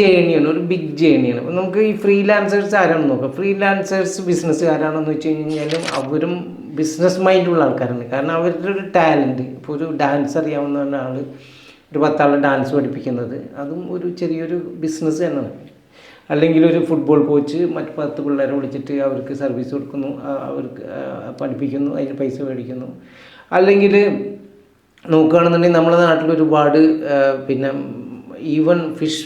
ജേണിയാണ് ഒരു ബിഗ് ജേണിയാണ് നമുക്ക് ഈ ഫ്രീലാൻസേഴ്സ് ആരാണെന്ന് നോക്കാം. ഫ്രീലാൻസേഴ്സ് ബിസിനസ്സുകാരാണെന്ന് വെച്ച് കഴിഞ്ഞാലും അവരും ബിസിനസ് മൈൻഡുള്ള ആൾക്കാരാണ്. കാരണം അവരുടെ ഒരു ടാലന്റ് ഇപ്പോൾ ഒരു ഡാൻസ് അറിയാവുന്ന ഒരാൾ ഒരു പത്താളെ ഡാൻസ് പഠിപ്പിക്കുന്നത് അതും ഒരു ചെറിയൊരു ബിസിനസ് തന്നെയാണ്. അല്ലെങ്കിൽ ഒരു ഫുട്ബോൾ കോച്ച് മറ്റ് പത്ത് പിള്ളേരെ വിളിച്ചിട്ട് അവർക്ക് സർവീസ് കൊടുക്കുന്നു അവർക്ക് പഠിപ്പിക്കുന്നു അതിന് പൈസ മേടിക്കുന്നു. അല്ലെങ്കിൽ നോക്കുകയാണെന്നുണ്ടെങ്കിൽ നമ്മുടെ നാട്ടിൽ ഒരുപാട് പിന്നെ ഈവൻ ഫിഷ്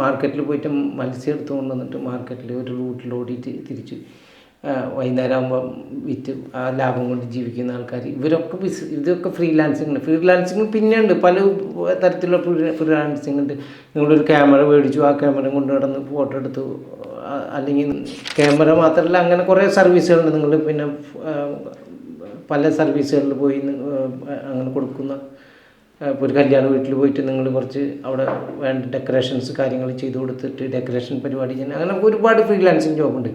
മാർക്കറ്റിൽ പോയിട്ട് മത്സ്യം എടുത്ത് കൊണ്ടുവന്നിട്ട് മാർക്കറ്റിൽ ഒരു റൂട്ടിൽ ഓടിയിട്ട് തിരിച്ച്. വൈകുന്നേരം ആകുമ്പോൾ വിറ്റ് ആ ലാഭം കൊണ്ട് ജീവിക്കുന്ന ആൾക്കാർ. ഇവരൊക്കെ ബിസ് ഇതൊക്കെ ഫ്രീലാൻസിങ് ഉണ്ട് ഫ്രീലാൻസിങ് പിന്നെ ഉണ്ട്. പല തരത്തിലുള്ള ഫ്രീലാൻസിങ് ഉണ്ട്. നിങ്ങളൊരു ക്യാമറ മേടിച്ചു ആ ക്യാമറ കൊണ്ട് നടന്ന് ഫോട്ടോ എടുത്തു. അല്ലെങ്കിൽ ക്യാമറ മാത്രമല്ല അങ്ങനെ കുറേ സർവീസുകളുണ്ട് നിങ്ങൾ പിന്നെ പല സർവീസുകളിൽ പോയി അങ്ങനെ കൊടുക്കുന്ന ഇപ്പോൾ ഒരു കല്യാണ വീട്ടിൽ പോയിട്ട് നിങ്ങൾ കുറച്ച് അവിടെ വേണ്ട ഡെക്കറേഷൻസ് കാര്യങ്ങൾ ചെയ്ത് കൊടുത്തിട്ട് ഡെക്കറേഷൻ പരിപാടി ചെയ്യുന്ന അങ്ങനെ നമുക്ക് ഒരുപാട് ഫ്രീലാൻസിങ് ജോബുണ്ട്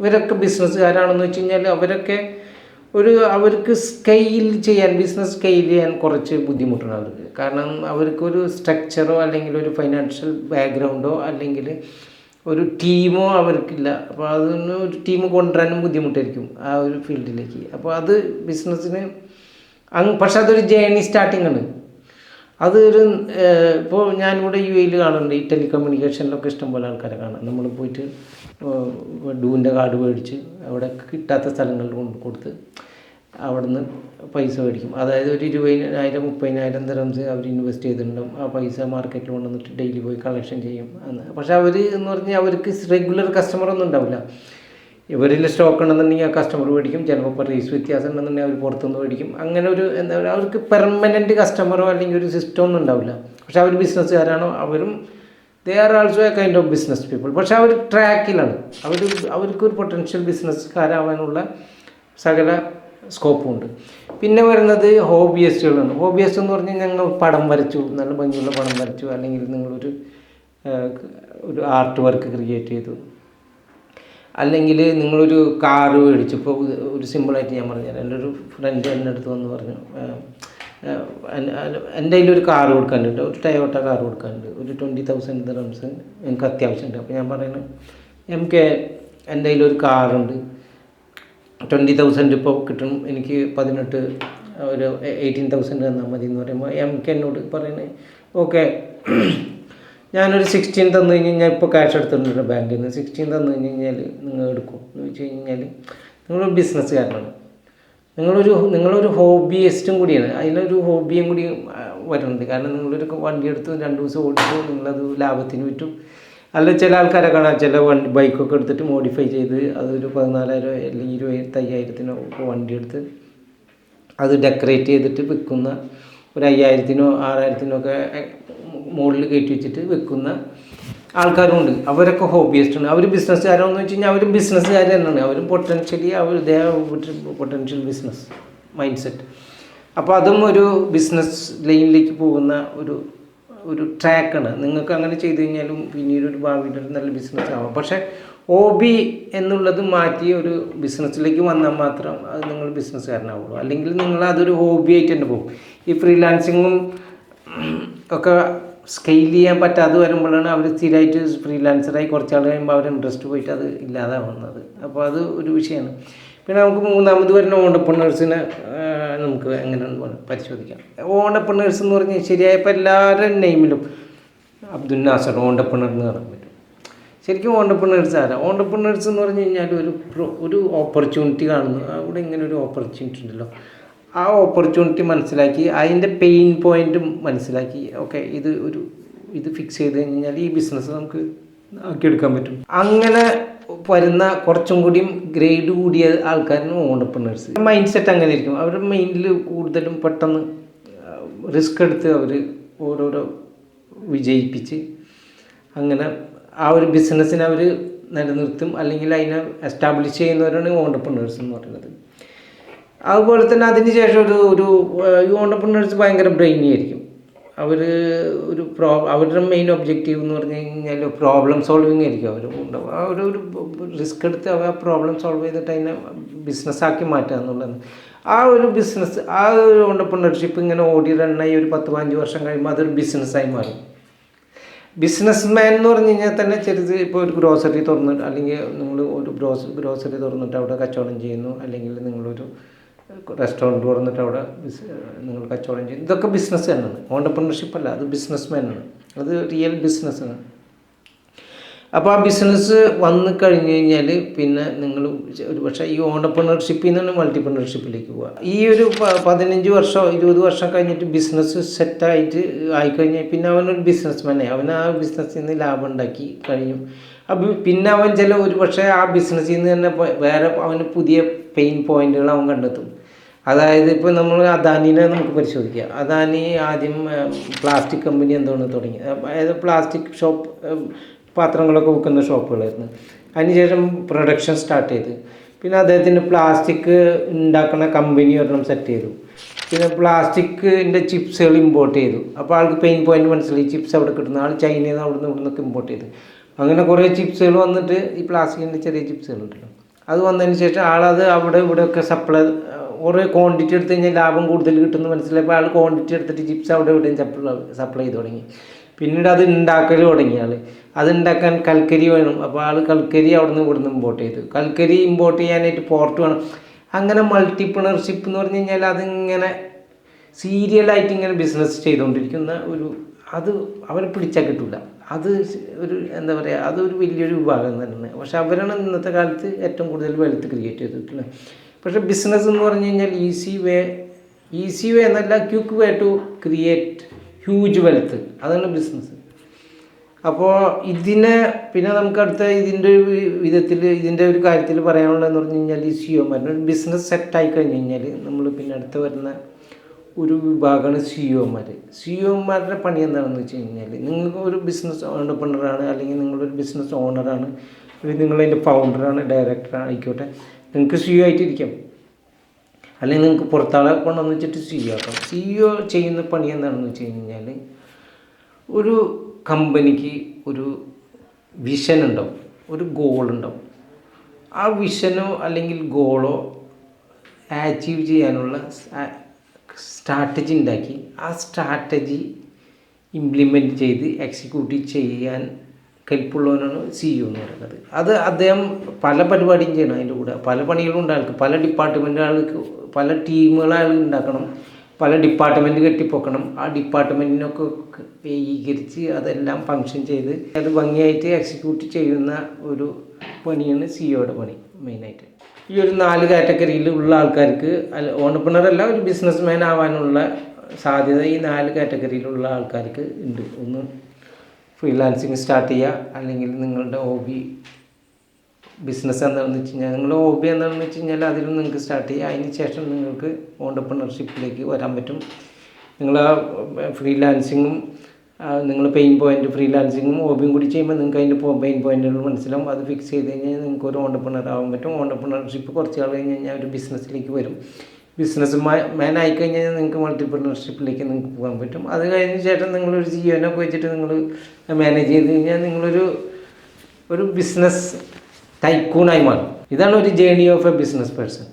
ഇവരൊക്കെ ബിസിനസ്സുകാരാണെന്ന് വെച്ച് കഴിഞ്ഞാൽ അവരൊക്കെ ഒരു അവർക്ക് സ്കെയിൽ ചെയ്യാൻ ബിസിനസ് സ്കെയിൽ ചെയ്യാൻ കുറച്ച് ബുദ്ധിമുട്ടാണ് അവർക്ക്. കാരണം അവർക്കൊരു സ്ട്രക്ചറോ അല്ലെങ്കിൽ ഒരു ഫൈനാൻഷ്യൽ ബാക്ക്ഗ്രൗണ്ടോ അല്ലെങ്കിൽ ഒരു ടീമോ അവർക്കില്ല. അപ്പോൾ അതിന് ഒരു ടീം കൊണ്ടുവരാനും ബുദ്ധിമുട്ടായിരിക്കും ആ ഒരു ഫീൽഡിലേക്ക് അപ്പോൾ അത് ബിസിനസ്സിന് അങ് പക്ഷെ അതൊരു ജേണി സ്റ്റാർട്ടിംഗ് ആണ്. അതൊരു ഇപ്പോൾ ഞാനിവിടെ യു എയിൽ കാണുന്നുണ്ട്. ഈ ടെലികമ്മ്യൂണിക്കേഷനിലൊക്കെ ഇഷ്ടംപോലെ ആൾക്കാരെ കാണാം. നമ്മൾ പോയിട്ട് ഡൂവിന്റെ കാർഡ് മേടിച്ച് അവിടെ കിട്ടാത്ത സ്ഥലങ്ങളിൽ കൊണ്ട് കൊടുത്ത് അവിടുന്ന് പൈസ മേടിക്കും. അതായത് ഒരു ഇരുപതിനായിരം മുപ്പതിനായിരം തരംസ് അവർ ഇൻവെസ്റ്റ് ചെയ്തിട്ടുണ്ടാവും. ആ പൈസ മാർക്കറ്റിൽ കൊണ്ടുവന്നിട്ട് ഡെയിലി പോയി കളക്ഷൻ ചെയ്യും. എന്ന് പക്ഷെ അവർ എന്ന് പറഞ്ഞാൽ അവർക്ക് റെഗുലർ കസ്റ്റമർ ഒന്നും ഉണ്ടാവില്ല. ഇവരിൽ സ്റ്റോക്ക് ഉണ്ടെന്നുണ്ടെങ്കിൽ ആ കസ്റ്റമർ മേടിക്കും. ചിലപ്പോൾ പ്രൈസ് വ്യത്യാസം ഉണ്ടെന്നുണ്ടെങ്കിൽ അവർ പുറത്തുനിന്ന് മേടിക്കും. അങ്ങനെ ഒരു എന്താ പറയുക അവർക്ക് പെർമനന്റ് കസ്റ്റമറോ അല്ലെങ്കിൽ ഒരു സിസ്റ്റം ഒന്നും ഉണ്ടാവില്ല. പക്ഷെ അവർ ബിസിനസ്സുകാരാണോ അവരും they are also a kind of business people പക്ഷെ അവർ ട്രാക്കിലാണ് അവർ അവർക്കൊരു പൊട്ടൻഷ്യൽ ബിസിനസ്സുകാരാവാനുള്ള സകല സ്കോപ്പുണ്ട് പിന്നെ വരുന്നത് ഹോബിയസ്റ്റുകളാണ് ഹോബിയസ്റ്റ് എന്ന് പറഞ്ഞാൽ ഞങ്ങൾ പടം വരച്ചു. നല്ല ഭംഗിയുള്ള പടം വരച്ചു. അല്ലെങ്കിൽ നിങ്ങളൊരു ഒരു ആർട്ട് വർക്ക് ക്രിയേറ്റ് ചെയ്തു. അല്ലെങ്കിൽ നിങ്ങളൊരു കാറ് മേടിച്ചു ഇപ്പോൾ ഒരു സിമ്പിളായിട്ട് ഞാൻ പറഞ്ഞുതരാം. എന്റെ ഒരു ഫ്രണ്ട് എന്റെ അടുത്ത് വന്ന് പറഞ്ഞു എന്റെ കയ്യിൽ ഒരു കാറ് കൊടുക്കാനുണ്ട് ഒരു ടയോട്ട കാറ് കൊടുക്കാനുണ്ട് ഒരു ട്വന്റി തൗസൻഡ് ദിറംസ് എനിക്ക് അത്യാവശ്യമുണ്ട്. അപ്പോൾ ഞാൻ പറയുന്നത് എം കെ എന്റെ കയ്യിലൊരു കാറുണ്ട് ട്വന്റി തൗസൻഡ് ഇപ്പോൾ കിട്ടും എനിക്ക് പതിനെട്ട് ഒരു എയ്റ്റീൻ തൗസൻഡ് തന്നാൽ മതി എന്ന് പറയുമ്പോൾ എം കെ എന്നോട് പറയുന്നത് ഓക്കെ ഞാനൊരു സിക്സ്റ്റീൻ തന്നു കഴിഞ്ഞ് കഴിഞ്ഞാൽ ഇപ്പോൾ ക്യാഷ് എടുത്തിട്ടുണ്ട് ബാങ്കിൽ നിന്ന് സിക്സ്റ്റീൻ തന്നു കഴിഞ്ഞ് കഴിഞ്ഞാൽ നിങ്ങൾ എടുക്കും. എന്ന് വെച്ച് കഴിഞ്ഞാൽ നിങ്ങളൊരു ബിസിനസ്സുകാരനാണ് നിങ്ങളൊരു നിങ്ങളൊരു ഹോബിയിസ്റ്റും കൂടിയാണ്. അതിലൊരു ഹോബിയും കൂടി വരുന്നുണ്ട്. കാരണം നിങ്ങളൊരു വണ്ടി എടുത്ത് രണ്ട് ദിവസം ഓടിച്ചു നിങ്ങളത് ലാഭത്തിന് വിറ്റും. അല്ല ചില ആൾക്കാരെ കാണാം. ചില വണ്ടി ബൈക്കൊക്കെ എടുത്തിട്ട് മോഡിഫൈ ചെയ്ത് അതൊരു പതിനാലായിരം അല്ലെങ്കിൽ ഇരുപത്തയ്യായിരത്തിനോ ഒക്കെ വണ്ടി എടുത്ത് അത് ഡെക്കറേറ്റ് ചെയ്തിട്ട് വിൽക്കുന്ന ഒരു അയ്യായിരത്തിനോ ആറായിരത്തിനോ ഒക്കെ മുകളിൽ കയറ്റി വെച്ചിട്ട് വെക്കുന്ന ആൾക്കാരുമുണ്ട്. അവരൊക്കെ ഹോബിയസ്റ്റാണ്. അവർ ബിസിനസ്സുകാരാണെന്ന് വെച്ച് കഴിഞ്ഞാൽ അവരും ബിസിനസ്സുകാർ തന്നെയാണ് അവരും potentially our they potential business mind set അപ്പോൾ അതും ഒരു ബിസിനസ് ലൈനിലേക്ക് പോകുന്ന ഒരു ഒരു ട്രാക്കാണ് നിങ്ങൾക്ക് അങ്ങനെ ചെയ്തു കഴിഞ്ഞാലും പിന്നീട് ഒരു ഭാവിയിൽ ഒരു നല്ല ബിസിനസ് ആവാം. പക്ഷേ ഹോബി എന്നുള്ളത് മാറ്റി ഒരു ബിസിനസ്സിലേക്ക് വന്നാൽ മാത്രം അത് നിങ്ങൾ ബിസിനസ്സുകാരനാവുള്ളൂ അല്ലെങ്കിൽ നിങ്ങൾ അതൊരു ഹോബിയായിട്ട് തന്നെ പോകും. ഈ ഫ്രീലാൻസിങ്ങും ഒക്കെ സ്കെയിൽ ചെയ്യാൻ പറ്റാതെ വരുമ്പോഴാണ് അവർ സ്ഥിരമായിട്ട് ഫ്രീലാൻസറായി കുറച്ച് ആൾ കഴിയുമ്പോൾ അവർ ഇൻട്രസ്റ്റ് പോയിട്ട് അത് ഇല്ലാതാവുന്നത്. അപ്പോൾ അത് ഒരു വിഷയമാണ് പിന്നെ നമുക്ക് മൂന്നാമത് വരുന്ന ഓണ്ടർപ്രണേഴ്സിനെ നമുക്ക് എങ്ങനെയാണെന്ന് പരിശോധിക്കാം. ഓണ്ടർപ്രണേഴ്സ് എന്ന് പറഞ്ഞാൽ ശരിയായപ്പോൾ എല്ലാവരുടെ നെയിമിലും അബ്ദുൽ നാസർ ഓണ്ടർപ്രണർ എന്ന് പറയാൻ പറ്റും ശരിക്കും ഓണ്ടർപ്രണേഴ്സ് ആരാ? ഓണ്ടർപ്രണേഴ്സ് എന്ന് പറഞ്ഞു കഴിഞ്ഞാൽ ഒരു ഒരു ഓപ്പർച്യൂണിറ്റി കാണുന്നു. അവിടെ ഇങ്ങനെ ഒരു ഓപ്പർച്യൂണിറ്റി ഉണ്ടല്ലോ. ആ ഓപ്പർച്യൂണിറ്റി മനസ്സിലാക്കി അതിന്റെ പെയിൻ പോയിന്റും മനസ്സിലാക്കി. ഓക്കെ ഇത് ഒരു ഇത് ഫിക്സ് ചെയ്ത് കഴിഞ്ഞാൽ ഈ ബിസിനസ് നമുക്ക് ആക്കിയെടുക്കാൻ പറ്റും. അങ്ങനെ വരുന്ന കുറച്ചും കൂടിയും ഗ്രേഡ് കൂടിയ ആൾക്കാരാണ് ഓണ്ടർപ്രണേഴ്സ് മൈൻഡ് സെറ്റ് അങ്ങനെ ഇരിക്കും. അവരുടെ മൈൻഡിൽ കൂടുതലും പെട്ടെന്ന് റിസ്ക് എടുത്ത് അവർ ഓരോരോ വിജയിപ്പിച്ച് അങ്ങനെ ആ ഒരു ബിസിനസ്സിനെ അവർ നിലനിർത്തും. അല്ലെങ്കിൽ അതിനെ എസ്റ്റാബ്ലിഷ് ചെയ്യുന്നവരാണ് ഓണ്ടർപ്രണേഴ്സ് എന്ന് പറയുന്നത്. അതുപോലെ തന്നെ അതിന് ശേഷം ഒരു ഒരു ഈ ഓണ്ടർപ്രണേഴ്സ് ഭയങ്കര ബ്രെയിനി ആയിരിക്കും. അവർ ഒരു പ്രോ അവരുടെ മെയിൻ ഒബ്ജക്റ്റീവ് എന്ന് പറഞ്ഞു കഴിഞ്ഞാൽ പ്രോബ്ലം സോൾവിങ് ആയിരിക്കും അവർ ഉണ്ടാവും ആ ഒരു റിസ്ക് എടുത്ത് അവർ ആ പ്രോബ്ലം സോൾവ് ചെയ്തിട്ട് അതിനെ ബിസിനസ്സാക്കി മാറ്റുക എന്നുള്ളത് ആ ഒരു ബിസിനസ് ആ ഒരു ഓണ്ടർപ്രണർഷിപ്പ് ഇങ്ങനെ ഓടി റണ്ണായി ഒരു പത്ത് പതിനഞ്ച് വർഷം കഴിയുമ്പോൾ അതൊരു ബിസിനസ്സായി മാറും. ബിസിനസ് മാൻ എന്ന് പറഞ്ഞു കഴിഞ്ഞാൽ തന്നെ ചെറുത് ഇപ്പോൾ ഒരു ഗ്രോസറി തുറന്നിട്ട് അല്ലെങ്കിൽ നിങ്ങൾ ഒരു ഗ്രോസ് ഗ്രോസറി തുറന്നിട്ട് അവിടെ കച്ചവടം ചെയ്യുന്നു അല്ലെങ്കിൽ നിങ്ങളൊരു റെസ്റ്റോറന്റ് തുറന്നിട്ട് അവിടെ ബിസ് നിങ്ങൾ കച്ചവടം ചെയ്യും. ഇതൊക്കെ ബിസിനസ് തന്നെയാണ്. ഓണ്ടർപ്രണർഷിപ്പ് അല്ല അത് ബിസിനസ് മാനാണ് അത് റിയൽ ബിസിനസ്സാണ് അപ്പോൾ ആ ബിസിനസ് വന്ന് കഴിഞ്ഞ് കഴിഞ്ഞാൽ പിന്നെ നിങ്ങൾ ഒരു പക്ഷേ ഈ ഓണ്ടർപ്രണർഷിപ്പിൽ നിന്നാണ് മൾട്ടിപ്രണർഷിപ്പിലേക്ക് പോവുക. ഈ ഒരു പതിനഞ്ച് വർഷം ഇരുപത് വർഷം കഴിഞ്ഞിട്ട് ബിസിനസ് സെറ്റായിട്ട് ആയിക്കഴിഞ്ഞാൽ പിന്നെ അവനൊരു ബിസിനസ് മാനായി അവൻ ആ ബിസിനസ്സിൽ നിന്ന് ലാഭം ഉണ്ടാക്കി കഴിഞ്ഞു. അപ്പം പിന്നെ അവൻ ചില ഒരു പക്ഷേ ആ ബിസിനസ്സിൽ നിന്ന് തന്നെ വേറെ അവന് പുതിയ പെയിൻ പോയിന്റുകൾ അവൻ കണ്ടെത്തും. അതായത് ഇപ്പോൾ നമ്മൾ അദാനിനെ നമുക്ക് പരിശോധിക്കാം. അദാനി ആദ്യം പ്ലാസ്റ്റിക് കമ്പനി എന്താണ് തുടങ്ങി? അതായത് പ്ലാസ്റ്റിക് ഷോപ്പ് പാത്രങ്ങളൊക്കെ വിൽക്കുന്ന ഷോപ്പുകളായിരുന്നു. അതിനുശേഷം പ്രൊഡക്ഷൻ സ്റ്റാർട്ട് ചെയ്ത്. പിന്നെ അദ്ദേഹത്തിന് പ്ലാസ്റ്റിക് ഉണ്ടാക്കുന്ന കമ്പനി ഒരെണ്ണം സെറ്റ് ചെയ്തു. പിന്നെ പ്ലാസ്റ്റിക്കിന്റെ ചിപ്സുകൾ ഇമ്പോർട്ട് ചെയ്തു. അപ്പോൾ ആൾക്ക് പെയിൻ പോയിന്റ് മനസ്സിലായി. ചിപ്സ് അവിടെ കിട്ടുന്ന? ആൾ ചൈനയിൽ നിന്ന് അവിടെ നിന്ന് ഇവിടെ നിന്നൊക്കെ ഇമ്പോർട്ട് ചെയ്തു. അങ്ങനെ കുറേ ചിപ്സുകൾ വന്നിട്ട് ഈ പ്ലാസ്റ്റിക്കിന്റെ ചെറിയ ചിപ്സുകൾ ഉണ്ടല്ലോ. അത് വന്നതിന് ശേഷം ആളത് അവിടെ ഇവിടെയൊക്കെ സപ്ലൈ കുറേ ക്വാണ്ടിറ്റി എടുത്തു കഴിഞ്ഞാൽ ലാഭം കൂടുതൽ കിട്ടുമെന്ന് മനസ്സിലായപ്പോൾ ആൾ ക്വാണ്ടിറ്റി എടുത്തിട്ട് ചിപ്സ് അവിടെ ഇവിടെയും സപ്ലൈ സപ്ലൈ ചെയ്ത് തുടങ്ങി. പിന്നീട് അത് ഉണ്ടാക്കൽ തുടങ്ങി ആൾ അത് ഉണ്ടാക്കാൻ കൽക്കരി വേണം. അപ്പോൾ ആൾ കൽക്കരി അവിടെ നിന്ന് ഇവിടുന്ന് ഇമ്പോർട്ട് ചെയ്തു. കൽക്കരി ഇമ്പോർട്ട് ചെയ്യാനായിട്ട് പോർട്ട് വേണം. അങ്ങനെ മൾട്ടിപ്രണർഷിപ്പ് എന്ന് പറഞ്ഞു കഴിഞ്ഞാൽ അതിങ്ങനെ സീരിയലായിട്ട് ഇങ്ങനെ ബിസിനസ് ചെയ്തുകൊണ്ടിരിക്കുന്ന ഒരു അത് അവരെ പിടിച്ചാൽ കിട്ടില്ല അത് ഒരു എന്താ പറയുക അതൊരു വലിയൊരു വിഭാഗം തന്നെയാണ് പക്ഷെ അവരാണ് ഇന്നത്തെ കാലത്ത് ഏറ്റവും കൂടുതൽ വെൽത്ത് ക്രിയേറ്റ് ചെയ്തിട്ടുള്ളത്. പക്ഷേ ബിസിനസ് എന്ന് പറഞ്ഞു കഴിഞ്ഞാൽ ഈസി വേ ഈസി വേ എന്നല്ല quick way to create huge wealth അതാണ് ബിസിനസ് അപ്പോൾ ഇതിനെ പിന്നെ നമുക്ക് അടുത്ത ഇതിന്റെ വിധത്തിൽ ഇതിന്റെ ഒരു കാര്യത്തിൽ പറയാനുള്ളതെന്ന് പറഞ്ഞു കഴിഞ്ഞാൽ ഈ സിഒമാർ ഒരു ബിസിനസ് സെറ്റായി കഴിഞ്ഞ് കഴിഞ്ഞാൽ നമ്മൾ പിന്നെ അടുത്ത് വരുന്ന ഒരു വിഭാഗമാണ് സിഒമാർ സിഒമാരുടെ പണി എന്താണെന്ന് വെച്ച് കഴിഞ്ഞാൽ നിങ്ങൾക്ക് ഒരു ബിസിനസ് ഓണ്ടർപ്രണറാണ് അല്ലെങ്കിൽ നിങ്ങളൊരു ബിസിനസ് ഓണറാണ് അല്ലെങ്കിൽ നിങ്ങളതിന്റെ ഫൗണ്ടറാണ് ഡയറക്ടറാണ് ആയിക്കോട്ടെ. നിങ്ങൾക്ക് സി ഒ ആയിട്ടിരിക്കാം അല്ലെങ്കിൽ നിങ്ങൾക്ക് പുറത്താളെ കൊണ്ടുവന്ന് വെച്ചിട്ട് സി ഒ ആക്കാം സി ഒ ചെയ്യുന്ന പണി എന്താണെന്ന് വെച്ച് കഴിഞ്ഞാൽ ഒരു കമ്പനിക്ക് ഒരു വിഷൻ ഉണ്ടാവും. ഒരു ഗോൾ ഉണ്ടാവും. ആ വിഷനോ അല്ലെങ്കിൽ ഗോളോ അച്ചീവ് ചെയ്യാനുള്ള സ്ട്രാറ്റജി ഉണ്ടാക്കി ആ സ്ട്രാറ്റജി ഇംപ്ലിമെന്റ് ചെയ്ത് എക്സിക്യൂട്ട് ചെയ്യാൻ കെൽപ്പുള്ളവനാണ് സിഇഒ എന്ന് പറയുന്നത്. അത് അദ്ദേഹം പല പരിപാടിയും ചെയ്യണം അതിന്റെ കൂടെ. പല പണികളും ഉണ്ടാകും പല ഡിപ്പാർട്ട്മെന്റുകൾക്ക് പല അയാൾ ഉണ്ടാക്കണം. പല ഡിപ്പാർട്ട്മെന്റ് കെട്ടിപ്പൊക്കണം. ആ ഡിപ്പാർട്ട്മെന്റിനൊക്കെ ഏകീകരിച്ച് അതെല്ലാം ഫങ്ഷൻ ചെയ്ത് അത് ഭംഗിയായിട്ട് എക്സിക്യൂട്ട് ചെയ്യുന്ന ഒരു പണിയാണ് സിഇഒയുടെ പണി മെയിനായിട്ട് ഈ ഒരു നാല് കാറ്റഗറിയിൽ ഉള്ള ആൾക്കാർക്ക് ഓണ്ടർപ്രണർ അല്ല ഒരു ബിസിനസ് മാൻ ആവാനുള്ള സാധ്യത ഈ നാല് കാറ്റഗറിയിലുള്ള ആൾക്കാർക്ക് ഉണ്ട്. ഒന്ന് ഫ്രീലാൻസിങ് സ്റ്റാർട്ട് ചെയ്യുക അല്ലെങ്കിൽ നിങ്ങളുടെ ഹോബി ബിസിനസ് എന്താണെന്ന് വെച്ച് കഴിഞ്ഞാൽ നിങ്ങളുടെ ഹോബി എന്താണെന്ന് വെച്ച് കഴിഞ്ഞാൽ അതിലും നിങ്ങൾക്ക് സ്റ്റാർട്ട് ചെയ്യുക അതിന് ശേഷം നിങ്ങൾക്ക് ഓണ്ടർപ്രണർഷിപ്പിലേക്ക് വരാൻ പറ്റും. നിങ്ങൾ ഫ്രീലാൻസിങ്ങും നിങ്ങൾ പെയിൻ പോയിന്റ് ഫ്രീലാൻസിങ്ങും ഹോബിയും കൂടി ചെയ്യുമ്പോൾ നിങ്ങൾക്ക് അതിന്റെ പെയിൻ പോയിന്റുകൾ മനസ്സിലാവും. അത് ഫിക്സ് ചെയ്ത് കഴിഞ്ഞാൽ നിങ്ങൾക്ക് ഒരു ഓണ്ടർപ്രണർ ആവാൻ പറ്റും. ഓണ്ടർപ്രണർഷിപ്പ് കുറച്ച് കഴിഞ്ഞ് കഴിഞ്ഞാൽ ഒരു ബിസിനസ്സിലേക്ക് വരും. ബിസിനസ് മാൻ ആയിക്കഴിഞ്ഞാൽ നിങ്ങൾക്ക് മൾട്ടിപ്രണർഷിപ്പിലേക്ക് നിങ്ങൾക്ക് പോകാൻ പറ്റും. അത് കഴിഞ്ഞ ശേഷം നിങ്ങളൊരു ജിയോനെ പോയിച്ചിട്ട് നിങ്ങൾ മാനേജ് ചെയ്ത് കഴിഞ്ഞാൽ നിങ്ങളൊരു ഒരു ബിസിനസ് ടൈക്കൂണായി മാറും. ഇതാണ് ഒരു journey of a business person